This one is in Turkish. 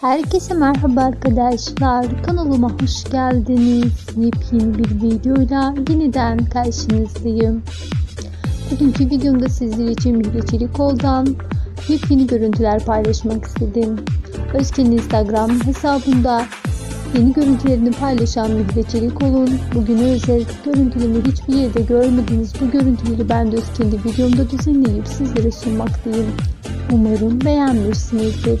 Herkese merhaba arkadaşlar. Kanalıma hoş geldiniz. Yepyeni bir videoyla yeniden karşınızdayım. Bugünkü videomda sizler için Mihri Çelikoğlu'dan yepyeni görüntüler paylaşmak istedim. Özken'in Instagram hesabında yeni görüntülerini paylaşan Mihri Çelikoğlu'nun bugüne özel görüntülerini hiçbir yerde görmediğiniz bu görüntüleri ben de kendi videomda düzenleyip sizlere sunmaktayım. Umarım beğenmişsinizdir.